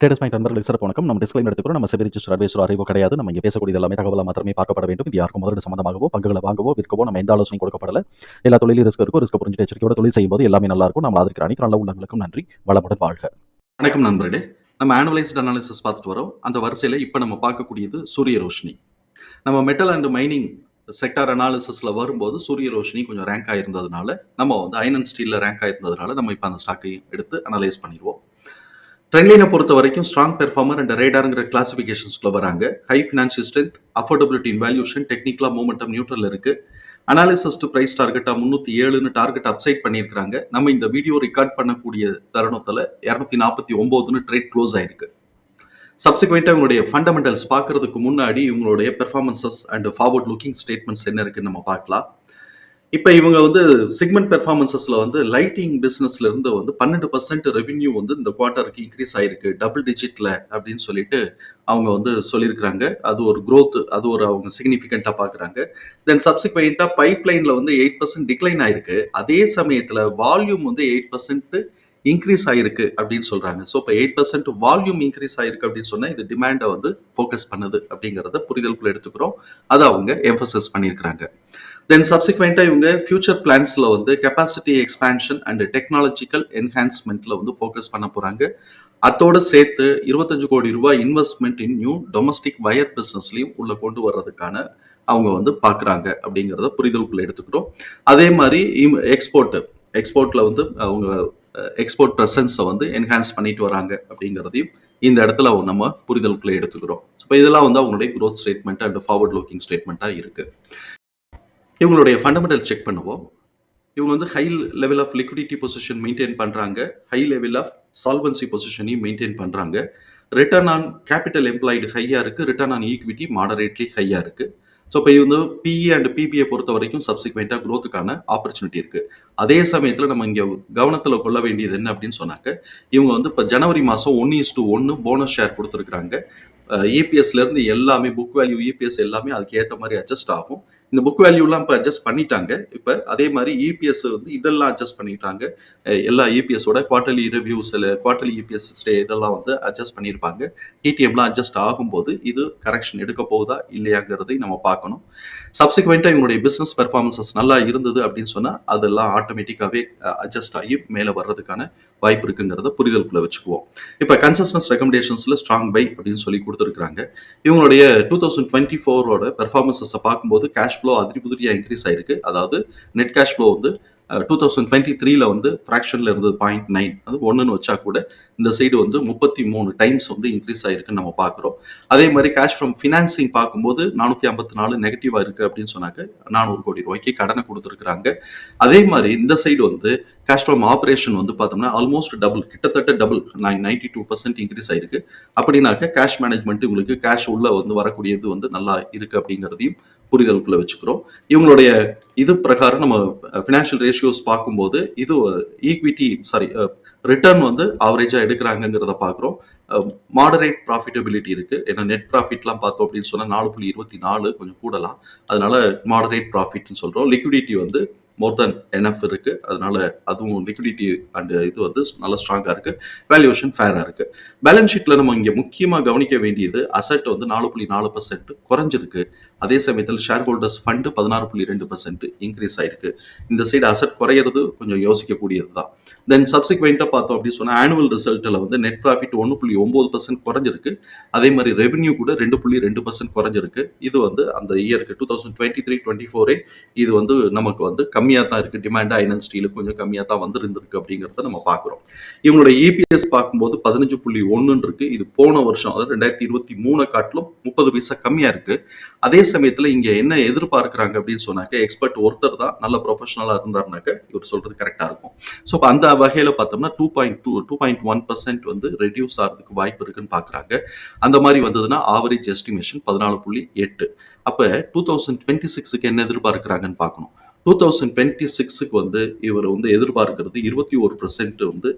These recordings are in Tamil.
ட்ரேடர்ஸ் பாயிண்ட் நண்பர்களுக்கு சிறப்பு வணக்கம். நம்ம டிஸ்கிளைம் எடுத்துக்கிறோம் நம்ம செபி ரிஜிஸ்டர் அட்வைசர் அறிவோ கிடையாது. நம்ம இங்கே பேசக்கூடிய எல்லாமே தகவலாக மாத்திரமே பார்க்கப்பட வேண்டும். இது யாருக்கும் முதலீடு சம்பந்தமாகவோ பங்குகளை வாங்கவோ விற்கவோ நம்ம எந்த ஆலோசனை கொடுக்கப்படல. எல்லா தொழிலும் ரிஸ்க் இருக்கும் ரிஸ்க் புரிஞ்சு எச்சரிக்கையோட தொழில் செய்யும்போது எல்லாமே நல்லா இருக்கும். நம்ம ஆதரிக்கிற அனைத்து நல்ல உள்ளங்களுக்கும் நன்றி. வளமுடன் வாழ்க. வணக்கம் நண்பர்களே. நம்ம ஆனுவலைஸ்ட் அனாலிசிஸ் பார்த்துட்டு வரோம். அந்த வரிசையில் இப்போ நம்ம பார்க்கக்கூடியது சூரிய ரோஷினி. நம்ம மெட்டல் அண்ட் மைனிங் செக்டார் அனாலிசிஸில் வரும்போது சூரிய ரோஷினி கொஞ்சம் ரேங்க் ஆயிருந்ததுனால நம்ம வந்து அயன் அண்ட் ஸ்டீலில் ரேங்க் ஆயிருந்ததுனால நம்ம இப்போ அந்த ஸ்டாக்கையும் எடுத்து அனலைஸ் பண்ணிடுவோம். ட்ரெண்ட்லைனை பொறுத்த வரைக்கும் ஸ்ட்ராங் பெர்ஃபார்மர் அண்ட் ரேடாருங்கிற கிளாசிஃபிகேஷன்ஸ்குள்ள வராங்க. High financial strength affordability in valuation டெக்னிக்கலா மூமெண்டம் நியூட்ரல் இருக்கு. அனாலிசிஸ் டு பிரைஸ் டார்கெட்டாக முந்நூற்றி ஏழுன்னு டார்கெட் அப்சைட் பண்ணியிருக்காங்க நம்ம இந்த வீடியோ ரெக்கார்ட் பண்ணக்கூடிய தருணத்தில் இரநூத்தி நாற்பத்தி ஒம்போதுன்னு ட்ரேட் க்ளோஸ் ஆயிருக்கு. சப்சிக்வெண்ட்டாக இவங்களுடைய ஃபண்டமெண்டல்ஸ் பார்க்கறதுக்கு முன்னாடி இவங்களுடைய performances and forward looking statements என்ன இருக்குன்னு நம்ம பார்க்கலாம். இப்போ இவங்க வந்து சிக்மெண்ட் பெர்ஃபார்மன்சஸ்ல வந்து லைட்டிங் பிஸ்னஸ்ல இருந்து வந்து பன்னெண்டு பர்சன்ட் ரெவென்யூ வந்து இந்த குவார்ட்டருக்கு இன்க்ரீஸ் ஆயிருக்கு. டபுள் டிஜிட்ல அப்படின்னு சொல்லிட்டு அவங்க வந்து சொல்லியிருக்கிறாங்க. அது ஒரு க்ரோத் அது ஒரு அவங்க சிக்னிஃபிகண்டா பாக்குறாங்க. தென் சப்சிக்வெண்டா பைப் லைன்ல வந்து எயிட் பர்சன்ட் டிக்ளைன் ஆயிருக்கு. அதே சமயத்துல வால்யூம் வந்து எயிட் பர்சன்ட் இன்க்ரீஸ் ஆயிருக்கு அப்படின்னு சொல்றாங்க. ஸோ இப்போ எயிட் பர்சன்ட் வால்யூம் இன்க்ரீஸ் ஆயிருக்கு அப்படின்னு சொன்னா இது டிமாண்டை வந்து ஃபோக்கஸ் பண்ணுது அப்படிங்கிறத புரிதலுக்குள்ள எடுத்துக்கிறோம். அதை அவங்க எம்பசஸ் பண்ணியிருக்கிறாங்க. தென் சப்சிக்வெண்ட்டாக இவங்க ஃபியூச்சர் பிளான்ஸில் வந்து கெப்பாசிட்டி எக்ஸ்பேன்ஷன் அண்ட் டெக்னாலஜிக்கல் என்ஹான்ஸ்மெண்ட்டில் வந்து ஃபோக்கஸ் பண்ண போகிறாங்க அதோடு சேர்த்து இருபத்தஞ்சு கோடி ரூபாய் investment in new domestic wire பிஸ்னஸ்லையும் உள்ளே கொண்டு வர்றதுக்கான அவங்க வந்து பார்க்குறாங்க அப்படிங்கிறத புரிதலுக்குள்ள எடுத்துக்கிறோம் அதே மாதிரி எக்ஸ்போர்ட்டு எக்ஸ்போர்ட்டில் வந்து அவங்க எக்ஸ்போர்ட் ப்ரெசன்ஸை வந்து என்ஹான்ஸ் பண்ணிட்டு வராங்க அப்படிங்கிறதையும் இந்த இடத்துல நம்ம புரிதலுக்குள்ளே எடுத்துக்கிறோம். இப்போ இதெல்லாம் வந்து அவங்களுடைய growth statement and forward looking ஸ்டேட்மெண்ட்டாக இருக்குது இவங்களுடைய ஃபண்டமெண்டல் செக் பண்ணுவோம். இவங்க வந்து high level of liquidity position maintain பண்ணுறாங்க ஹை லெவல் ஆஃப் சால்வன்சி பொசிஷனையும் மெயின்டைன் பண்ணுறாங்க ரிட்டர்ன் ஆன் கேபிட்டல் எம்ப்ளாய்டு ஹையாக இருக்குது ரிட்டர்ன் ஆன் ஈக்விட்டி மாடரேட்லி ஹையாக இருக்குது ஸோ இப்போ இது வந்து பிஇ அண்ட் பிபிஐ பொறுத்த வரைக்கும் சப்சிக்வெண்ட்டாக க்ரோத்துக்கான ஆப்பர்ச்சுனிட்டி இருக்குது அதே சமயத்தில் நம்ம இங்கே கவனத்தில் கொள்ள வேண்டியது என்ன அப்படின்னு சொன்னாக்க இவங்க வந்து இப்போ ஜனவரி மாதம் ஒன்று இஸ் டூ ஒன்று போனஸ் ஷேர் கொடுத்துருக்குறாங்க. இபிஎஸ்லேருந்து எல்லாமே புக் வேல்யூ இபிஎஸ் எல்லாமே அதுக்கு ஏற்ற மாதிரி அட்ஜஸ்ட் ஆகும். இந்த புக் வேல்யூலாம் இப்போ அட்ஜஸ்ட் பண்ணிட்டாங்க. இப்போ அதே மாதிரி இபிஎஸ் வந்து இதெல்லாம் அட்ஜஸ்ட் பண்ணிட்டாங்க. எல்லா இபிஎஸோட quarterly reviews quarterly EPS stay இதெல்லாம் வந்து அட்ஜஸ்ட் பண்ணியிருப்பாங்க டிடிஎம்லாம் அட்ஜஸ்ட் ஆகும்போது இது கரெக்ஷன் எடுக்க போகுதா இல்லையாங்கிறதை நம்ம பார்க்கணும். சப்சிக்வெண்ட்டாக இவங்களுடைய பிஸ்னஸ் பெர்ஃபார்மன்சஸ் நல்லா இருந்தது அப்படின்னு சொன்னால் அதெல்லாம் ஆட்டோமேட்டிக்காகவே அட்ஜஸ்ட் ஆகி மேலே வர்றதுக்கான வாய்ப்பு இருக்குங்கிறத புரிதலுக்குள்ள வச்சுக்குவோம். இப்போ கன்சஸ்டன்ஸ் ரெக்கமெண்டேஷன்ஸில் ஸ்ட்ராங் பை அப்படின்னு சொல்லி கொடுத்துருக்காங்க இவங்களுடைய டூ தௌசண்ட் டுவெண்ட்டி ஃபோரோட பெர்ஃபார்மன்சஸை பார்க்கும்போது கேஷ் ஃப்ளோ அதிரிபுதிரியாக இன்க்ரீஸ் ஆயிருக்கு? அதாவது நெட் கேஷ் ஃப்ளோ வந்து டூ தௌசண்ட் டுவெண்ட்டி த்ரீல வந்து ஃப்ராக்ஷனில் இருந்தது பாயிண்ட் நைன் அது ஒன்றுன்னு வச்சா கூட இந்த சைடு வந்து முப்பத்தி மூணு டைம்ஸ் வந்து இன்க்ரீஸ் ஆயிருக்குன்னு நம்ம பார்க்குறோம். அதே மாதிரி கேஷ் ஃப்ரம் ஃபினான்சிங் பார்க்கும்போது நானூற்றி ஐம்பத்தி நாலு நெகட்டிவாக இருக்குது அப்படின்னு சொன்னாக்க நானூறு கோடி ரூபாய்க்கு கடனை கொடுத்துருக்குறாங்க. அதே மாதிரி இந்த சைடு வந்து கேஷ் ஃப்ரம் ஆப்ரேஷன் வந்து பார்த்தோம்னா ஆல்மோஸ்ட் டபுள் கிட்டத்தட்ட double ninety two percent increase ஆயிருக்கு. அப்படின்னாக்க கேஷ் மேனேஜ்மெண்ட் உங்களுக்கு கேஷ் உள்ள வந்து வரக்கூடியது வந்து நல்லா இருக்கு அப்படிங்கிறதையும் புரிதலுக்குள்ள வச்சுக்கிறோம். இவங்களுடைய இது பிரகாரம் நம்ம ஃபினான்ஷியல் ரேஷியோஸ் பார்க்கும்போது இது ஈக்விட்டி சாரி ரிட்டர்ன் வந்து ஆவரேஜா எடுக்கிறாங்கங்கிறத பார்க்குறோம். மாடரேட் ப்ராஃபிட்டபிலிட்டி இருக்கு. ஏன்னா நெட் ப்ராஃபிட்லாம் பார்த்தோம் அப்படின்னு சொன்னா நாலு புள்ளி இருபத்தி நாலு கொஞ்சம் கூடலாம். அதனால மாடரேட் ப்ராஃபிட்னு சொல்றோம். லிக்விடிட்டி வந்து மோர் தென் என்எஃப் இருக்கு. அதனால அதுவும் லிக்விடிட்டி அண்ட் இது வந்து நல்ல ஸ்ட்ராங்கா இருக்கு. வேல்யூவேஷன் ஃபேரா இருக்கு. பேலன்ஸ் ஷீட்ல நம்ம இங்க முக்கியமா கவனிக்க வேண்டியது அசெட் வந்து நாலு புள்ளி நாலு பர்சன்ட் குறைஞ்சிருக்கு. அதே சமயத்தில் ஷேர் ஹோல்டர்ஸ் ஃபண்டு பதினாறு புள்ளி ரெண்டு பர்சன்ட் இன்க்ரீஸ் ஆயிருக்கு. இந்த சைடு அசெட் குறையிறது கொஞ்சம் யோசிக்கக்கூடியது தான் தென் சப்சிக்வெண்ட்டாக பார்த்தோம் அப்படின்னு சொன்னால் ஆனுவல் ரிசல்ட்டில் வந்து நெட் ப்ராஃபிட் ஒன்று புள்ளி ஒம்பது பர்சன்ட் குறைஞ்சிருக்கு. அதே மாதிரி ரெவன்யூ கூட ரெண்டு புள்ளி ரெண்டு பர்சன்ட் குறைஞ்சிருக்கு. இது வந்து அந்த இயருக்கு two thousand twenty three twenty ஃபோரே இது வந்து நமக்கு வந்து கம்மியாக தான் இருக்குது டிமாண்ட் ஐனன் ஸ்டீலு கொஞ்சம் கம்மியாக தான் வந்துருந்துருக்கு அப்படிங்கிறத நம்ம பார்க்குறோம். இவங்களோட இபிஎஸ் பார்க்கும்போது பதினஞ்சு புள்ளி ஒன்றுன்னு இருக்குது இது போன வருஷம் அதாவது ரெண்டாயிரத்தி இருபத்தி மூணு காட்டிலும் முப்பது பைசா கம்மியாக இருக்கு. அதே சமயத்தில் இங்கே என்ன எதிர்பார்க்குறாங்க அப்படின்னு சொன்னாக்க எக்ஸ்பர்ட் ஒருத்தர் தான் நல்ல ப்ரொஃபஷனலாக இருந்தாருனாக்க இவர் சொல்கிறது கரெக்டாக இருக்கும். ஸோ அந்த வகையில் பார்த்தோம்னா two point two two point one percent வந்து ரெடியூஸ் ஆகிறதுக்கு வாய்ப்பு இருக்குன்னு பார்க்குறாங்க. அந்த மாதிரி வந்ததுன்னா ஆவரேஜ் எஸ்டிமேஷன் பதினாலு புள்ளி எட்டு. அப்போ டூ தௌசண்ட் டுவெண்ட்டி சிக்ஸுக்கு என்ன எதிர்பார்க்குறாங்கன்னு பார்க்கணும். டூ தௌசண்ட் டுவெண்ட்டி சிக்ஸுக்கு வந்து இவர் வந்து எதிர்பார்க்கிறது இருபத்தி ஒரு பர்சன்ட் வந்து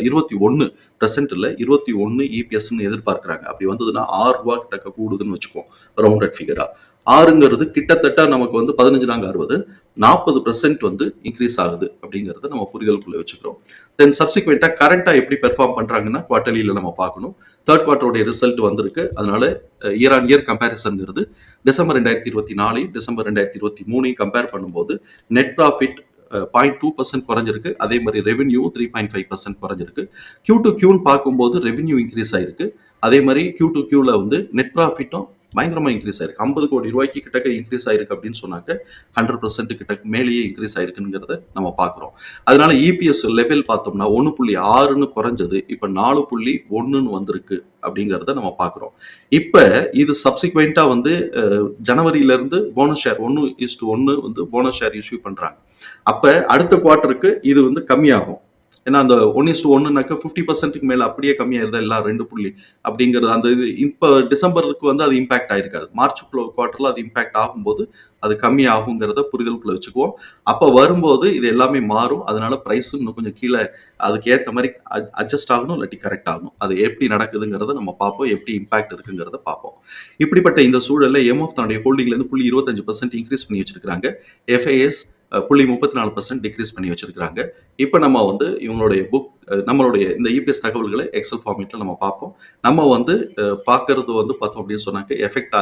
இருபத்தி ஒன்று பர்சன்ட் இல்லை இருபத்தி ஒன்று இபிஎஸ்ன்னு எதிர்பார்க்குறாங்க. அப்படி வந்ததுன்னா ஆறு ரூபா கிட்ட கூடுதுன்னு வச்சுக்குவோம் ரவுண்டட் ஃபிகராக ஆறுங்கிறது கிட்டத்தட்ட நமக்கு வந்து பதினஞ்சு நாங்க அறுபது நாற்பது பர்சன்ட் வந்து இன்க்ரீஸ் ஆகுது அப்படிங்கிறத நம்ம புரிதலுக்குள்ளே வச்சுக்கிறோம். தென் சப்சிக்வெண்ட்டாக கரண்ட்டாக எப்படி பெர்ஃபார்ம் பண்ணுறாங்கன்னா குவார்டர்லியில் நம்ம பார்க்கணும். தேர்ட் குவார்ட்டருடைய ரிசல்ட் வந்திருக்கு. அதனால இயர் ஆன் இயர் கம்பேரிசன்ங்கிறது டிசம்பர் ரெண்டாயிரத்தி இருபத்தி நாலையும் டிசம்பர் ரெண்டாயிரத்தி இருபத்தி மூணையும் கம்பேர் பண்ணும்போது net profit point two percent குறைஞ்சிருக்கு. அதே மாதிரி revenue three point five percent குறைஞ்சிருக்கு. கியூ டு கியூன்னு பார்க்கும்போது ரெவென்யூ இன்க்ரீஸ் ஆயிருக்கு. அதே மாதிரி கியூ டு கியூவில் வந்து நெட் ப்ராஃபிட்டும் பயங்கரமாக இன்க்ரீஸ் ஆயிருக்கு. ஐம்பது கோடி ரூபாய்க்கு கிட்டக்க இன்க்ரீஸ் ஆயிருக்கு அப்படின்னு சொன்னாக்க ஹண்ட்ரட் பர்சன்ட் கிட்ட மேலேயே இன்க்ரீஸ் ஆயிருக்குங்கிறத நம்ம பார்க்குறோம். அதனால இபிஎஸ் லெவல் பார்த்தோம்னா ஒன்று புள்ளி ஆறுன்னு குறைஞ்சது இப்போ நாலு புள்ளி ஒன்றுன்னு வந்திருக்கு அப்படிங்கிறத நம்ம பார்க்குறோம். இப்போ இது சப்சிக்வெண்ட்டாக வந்து ஜனவரியிலேருந்து போனஸ் ஷேர் ஒன்று இஸ்ட் ஒன்று வந்து போனஸ் ஷேர் இஷ்யூ பண்ணுறாங்க அப்போ அடுத்த குவார்ட்டருக்கு இது வந்து கம்மியாகும். ஏன்னா அந்த ஒன் இஸ் டு ஒன்றுனாக்க ஃபிஃப்டி பர்சன்ட்டுக்கு மேலே அப்படியே கம்மியாயிருதா எல்லாம் ரெண்டு புள்ளி அப்படிங்கிறது அந்த இது. இப்போ டிசம்பருக்கு வந்து அது இம்பாக்ட் ஆயிருக்காது. மார்ச் குவார்ட்டரில் அது இம்பாக்ட் ஆகும்போது அது கம்மி ஆகுங்கிறத புரிதலுக்குள்ள வச்சுக்குவோம். அப்போ வரும்போது இது எல்லாமே மாறும். அதனால ப்ரைஸும் இன்னும் கொஞ்சம் கீழே அதுக்கு ஏற்ற மாதிரி அட்ஜஸ்ட் ஆகணும் இல்லாட்டி கரெக்ட் ஆகணும். அது எப்படி நடக்குதுங்கிறத நம்ம பார்ப்போம். எப்படி இம்பாக்ட் இருக்குங்கிறத பார்ப்போம். இப்படிப்பட்ட இந்த சூழலில் எம்எஃப் தன்னுடைய ஹோல்டிங்லேருந்து புள்ளி இருபத்தஞ்சு பர்சன்ட் இன்க்ரீஸ் பண்ணி வச்சிருக்காங்க எஃப்ஐஎஸ் புள்ளி முப்பத்தி நாலு பர்சன்ட் டிக்ரீஸ் பண்ணி வச்சிருக்கிறாங்க. இப்போ நம்ம வந்து இவங்களுடைய புக் நம்மளுடைய இந்த இபிஎஸ் தகவல்களை எக்ஸல் ஃபார்மேட்டில் நம்ம பார்ப்போம். நம்ம வந்து பார்க்கறது வந்து பார்த்தோம் அப்படின்னு சொன்னாக்க எஃபெக்ட்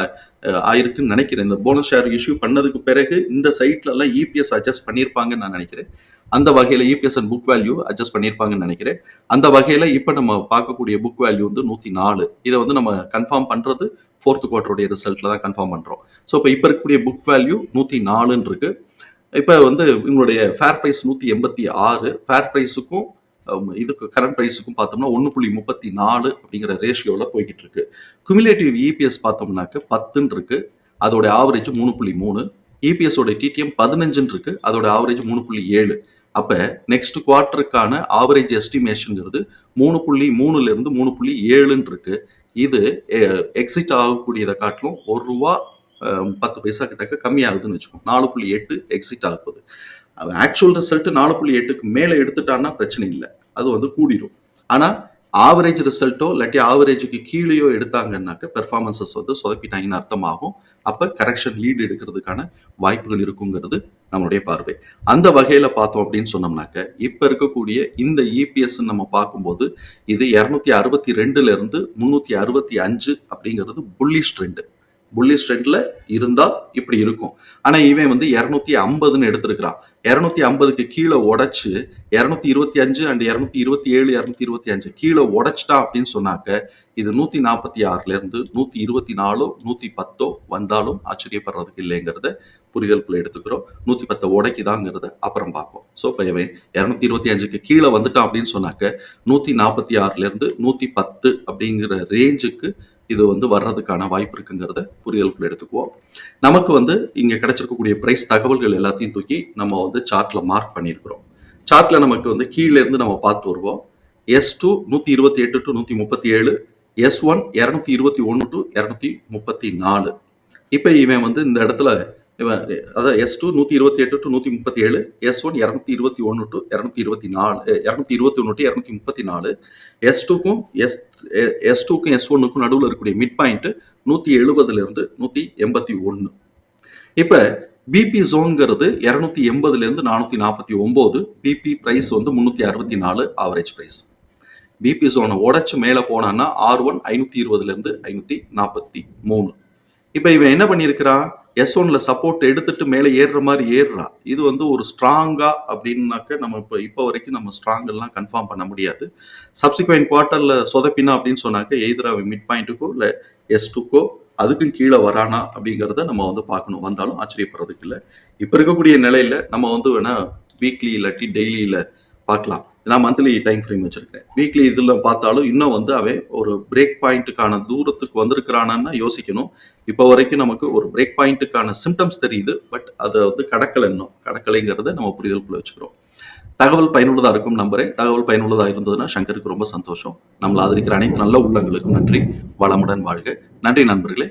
ஆயிருக்குன்னு நினைக்கிறேன். இந்த போனஸ் ஷேர் இஷ்யூ பண்ணதுக்கு பிறகு இந்த சைட்லலாம் இபிஎஸ் அட்ஜஸ்ட் பண்ணியிருப்பாங்கன்னு நான் நினைக்கிறேன். அந்த வகையில் EPS and book value adjust பண்ணியிருப்பாங்கன்னு நினைக்கிறேன். அந்த வகையில் இப்போ நம்ம பார்க்கக்கூடிய புக் வேல்யூ வந்து நூற்றி நாலு இதை வந்து நம்ம கன்ஃபார்ம் பண்ணுறது ஃபோர்த் குவார்ட்டருடைய ரிசல்ட்டில் தான் கன்ஃபார்ம் பண்ணுறோம் ஸோ இப்போ இப்போ இருக்கக்கூடிய புக் வேல்யூ நூற்றி நாலுன்னு இருக்குது இப்போ வந்து இவங்களுடைய ஃபேர் ப்ரைஸ் நூற்றி எண்பத்தி ஆறு ஃபேர் ப்ரைஸுக்கும் இதுக்கு கரண்ட் ப்ரைஸுக்கும் பார்த்தோம்னா ஒன்று புள்ளி முப்பத்தி நாலு அப்படிங்கிற ரேஷியோவில் போய்கிட்டு இருக்கு. குமிலேட்டிவ் இபிஎஸ் பார்த்தோம்னாக்க பத்துன்னு இருக்கு அதோட ஆவரேஜ் மூணு புள்ளி மூணு இபிஎஸோட டிடிஎம் பதினஞ்சுன்னு இருக்கு அதோட ஆவரேஜ் மூணு புள்ளி ஏழு. அப்போ நெக்ஸ்ட் குவார்ட்டருக்கான ஆவரேஜ் எஸ்டிமேஷனுங்கிறது மூணு புள்ளி மூணுலேருந்து மூணு புள்ளி ஏழுன்னு இருக்கு. இது எக்ஸிட் ஆகக்கூடியதை காட்டிலும் ஒரு ரூபா பத்து பைசா கிட்டக்க கம்மியாகுதுன்னு வச்சுக்கோங்க நாலு புள்ளி எட்டு எக்ஸிட் ஆக போகுது ஆக்சுவல் ரிசல்ட் நாலு புள்ளி எட்டுக்கு மேலே எடுத்துட்டான்னா பிரச்சனை இல்லை. அது வந்து கூடிடும் ஆனால் ஆவரேஜ் ரிசல்ட்டோ இல்லாட்டி ஆவரேஜுக்கு கீழேயோ எடுத்தாங்கன்னாக்க பெர்ஃபார்மன்சஸ் வந்து சொதப்பிட்டாங்கன்னு அர்த்தமாகும். அப்போ கரெக்ஷன் லீடு எடுக்கிறதுக்கான வாய்ப்புகள் இருக்குங்கிறது நம்மளுடைய பார்வை. அந்த வகையில் பார்த்தோம் அப்படின்னு சொன்னோம்னாக்க இப்போ இருக்கக்கூடிய இந்த இபிஎஸ் நம்ம பார்க்கும்போது இது இரநூத்தி அறுபத்தி ரெண்டுலேருந்து முந்நூற்றி அறுபத்தி அஞ்சு அப்படிங்கிறது புல்லிஷ் ட்ரெண்டு புல்லிஷ் ட்ரெண்ட்ல இருந்தால் இப்படி இருக்கும். ஆனால் இவன் வந்து இரநூத்தி ஐம்பதுன்னு எடுத்திருக்கிறான். இரநூத்தி ஐம்பதுக்கு கீழே உடைச்சு இரநூத்தி இருபத்தி அஞ்சு அண்ட் இரநூத்தி இருபத்தி ஏழு இரநூத்தி இருபத்தி அஞ்சு கீழே உடைச்சிட்டான் அப்படின்னு சொன்னாக்க இது நூற்றி நாற்பத்தி ஆறுலேருந்து நூற்றி இருபத்தி நாலோ நூற்றி பத்தோ வந்தாலும் ஆச்சரியப்படுறதுக்கு இல்லைங்கிறத புரிதலுக்குள்ள எடுத்துக்கிறோம். நூற்றி பத்தை உடைக்குதாங்கிறத அப்புறம் பார்ப்போம். ஸோ இப்போ இவன் இரநூத்தி இருபத்தி அஞ்சுக்கு கீழே வந்துட்டான் அப்படின்னு சொன்னாக்க நூற்றி நாற்பத்தி ஆறுலேருந்து நூற்றி பத்து அப்படிங்கிற ரேஞ்சுக்கு இது வந்து வர்றதுக்கான வாய்ப்பு இருக்குங்கிறத புரியலுக்குள்ள எடுத்துக்குவோம். நமக்கு வந்து இங்கே கிடைச்சிருக்கக்கூடிய ப்ரைஸ் தகவல்கள் எல்லாத்தையும் தூக்கி நம்ம வந்து சார்ட்டில் மார்க் பண்ணியிருக்கிறோம். சார்ட்டில் நமக்கு வந்து கீழே இருந்து நம்ம பார்த்து வருவோம். எஸ் டூ நூற்றி இருபத்தி எட்டு டு நூற்றி முப்பத்தி ஏழு எஸ் ஒன் இரநூத்தி இருபத்தி ஒன்று டு இரநூத்தி முப்பத்தி நாலு. இப்போ இவன் வந்து இந்த இடத்துல இவன் அதாவது எஸ் டூ நூற்றி இருபத்தி எட்டு டு நூற்றி முப்பத்தி ஏழு எஸ் ஒன் இரநூத்தி இருபத்தி ஒன்று டு இரநூத்தி இருபத்தி நாலு இரநூத்தி இருபத்தி ஒன்று டு இரநூத்தி முப்பத்தி நாலு. எஸ் டூக்கும் எஸ் எஸ் டூக்கும் எஸ் ஒன்னுக்கும் நடுவில் இருக்கக்கூடிய மிட் பாயிண்ட் நூற்றி எழுபதுலேருந்து நூற்றி எண்பத்தி ஒன்று இப்போ பிபி ஜோன்ங்கிறது இரநூத்தி எண்பதுலேருந்து நானூற்றி நாற்பத்தி ஒம்பது பிபி ப்ரைஸ் வந்து முந்நூற்றி அறுபத்தி நாலு ஆவரேஜ் ப்ரைஸ் பிபி ஜோனை உடச்சி மேலே போனான்னா ஆர் ஒன் ஐநூற்றி இருபதுலேருந்து ஐநூற்றி நாற்பத்தி மூணு. இப்போ இவன் என்ன பண்ணியிருக்கிறான்? எஸ் ஒன்ல சப்போர்ட் எடுத்துட்டு மேலே ஏறுற மாதிரி ஏறுறான் இது வந்து ஒரு ஸ்ட்ராங்கா அப்படின்னாக்க நம்ம இப்போ இப்போ வரைக்கும் நம்ம ஸ்ட்ராங் எல்லாம் கன்ஃபார்ம் பண்ண முடியாது. சப்சிக்வெண்ட் குவார்ட்டர்ல சொதப்பினா அப்படின்னு சொன்னாக்க எய்தர் அவன் மிட் பாயிண்ட்டுக்கோ இல்லை எஸ் டூக்கோ அதுக்கும் கீழே வரானா அப்படிங்கிறத நம்ம வந்து பார்க்கணும். வந்தாலும் ஆச்சரியப்படுறதுக்கு இல்லை. இப்போ இருக்கக்கூடிய நிலையில நம்ம வந்து வேணா வீக்லி இல்லாட்டி டெய்லியில் பார்க்கலாம். நான் மந்த்லி டைம் ஃப்ரேம் வச்சிருக்கேன் வீக்லி இதில் பார்த்தாலும் இன்னும் வந்து அவன் ஒரு பிரேக் பாயிண்ட்டுக்கான தூரத்துக்கு வந்திருக்கிறானான்னு யோசிக்கணும். இப்போ வரைக்கும் நமக்கு ஒரு பிரேக் பாயிண்ட்டுக்கான சிம்டம்ஸ் தெரியுது பட் அதை வந்து கடக்கலை இன்னும். கடக்கலைங்கிறத நம்ம புரிதலுக்குள்ள வச்சுக்கிறோம். தகவல் பயனுள்ளதாக இருக்கும் நம்புறேன். தகவல் பயனுள்ளதாக இருந்ததுன்னா சங்கருக்கு ரொம்ப சந்தோஷம். நம்மளை ஆதரிக்கிற அனைத்து நல்ல உள்ளங்களுக்கும் நன்றி. வளமுடன் வாழ்க. நன்றி நண்பர்களே.